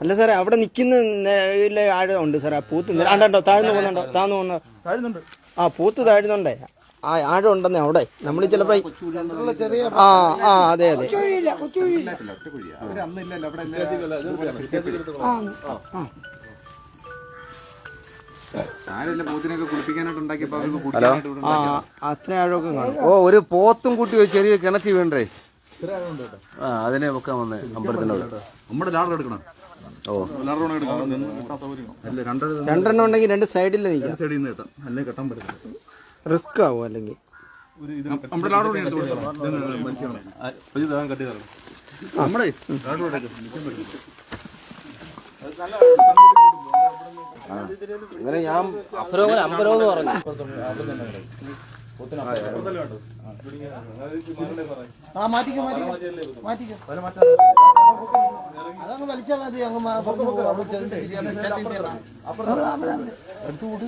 അല്ല സാറേ അവിടെ നിൽക്കുന്ന ആഴമുണ്ട് ആഴം ഉണ്ട് സാറേ ആ പൂത്ത് ആണ്ടോ താഴ്ന്നു പോകുന്നുണ്ടോ? താഴ്ന്നു പോകുന്നോ. താഴുന്നുണ്ട്. ആ പൂത്ത് താഴ്ന്നുണ്ടേ. ആ ആഴം ഉണ്ടെന്നേ അവിടെ. നമ്മൾ ചിലപ്പോ ആ ആ അതെ അതെ. അത്ര ആഴമൊക്കെ കാണും. ഓ ഒരു പോത്തും കൂട്ടി ഒരു ചെറിയ കിണറ്റി വീണ്ടേ ആ അതിനെ വെക്കാൻ വന്നേ അമ്പലത്തിനോട്. നമ്മുടെ ലാഡർ എടുക്കണം. ഓ. ലാഡർ എടുക്കണം. രണ്ടെണ്ണം ഉണ്ടെങ്കിൽ രണ്ട് സൈഡിൽ നിൽക്കാം. സൈഡിൽ നിന്ന് കിട്ടാം. അല്ലേ കെട്ടാൻ പറ്റില്ല റിസ്ക് ആവും അല്ലെങ്കിൽ. നമ്മുടെ ലാഡർ കട്ടി തരണം. നമ്മുടെ ഇങ്ങനെ ഞാൻ അസുരം അമ്പലം എന്ന് പറഞ്ഞു. ആ മാറ്റിക്കോ മാറ്റിക്കോ. മാറ്റിക്കോ. അതങ്ങ് വലിച്ചാ മതി അങ്ങ് ചെന്നിട്ട് എടുത്തുകൂട്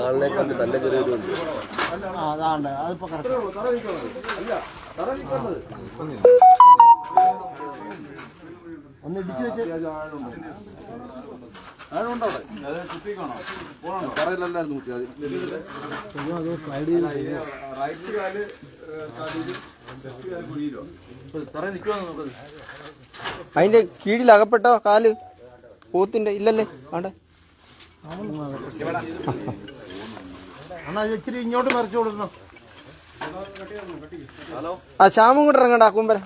ആളിനെ കണ്ട് നല്ല ചെറിയൊരു ആ അതാണ്ട് അതിപ്പോ കറക്റ്റ് ഒന്ന് ഇടിച്ചു വെച്ച്. അത് റൈറ്റ് കാൽ അതിന്റെ കീഴിൽ അകപ്പെട്ടോ കാൽ? പൂത്തിന്റെ ഇല്ലല്ലേ? ആണ്ടെ. എന്നാ ഇച്ചിരി ഇങ്ങോട്ട് മറിച്ചു കൊടുക്കണം. ആ ശ്യാമും കൂടെ ഇറങ്ങണ്ട കുമ്പര.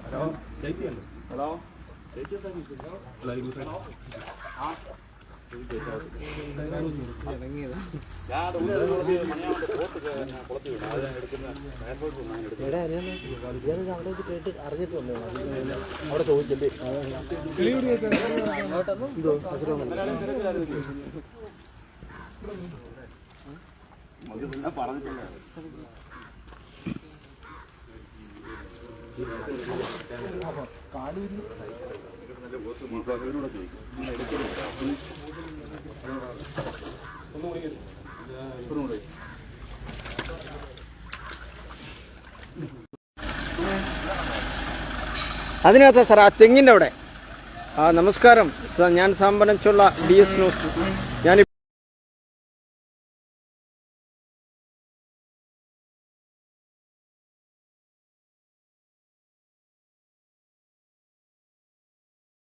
ഹലോ? ഹലോ? ഹലോ കേട്ട് അറിഞ്ഞിട്ട് വന്നു അവിടെ ചോദിച്ചല്ലേ ഇതോ അസുഖം പറഞ്ഞിട്ടില്ല കാലൂരി അതിനകത്താ സാർ ആ തെങ്ങിന്റെ അവിടെ. ആ നമസ്കാരം. സാർ ഞാൻ സാമ്പനച്ചുള്ള ചൊള്ള ഡി എസ് ന്യൂസ് ഞാൻ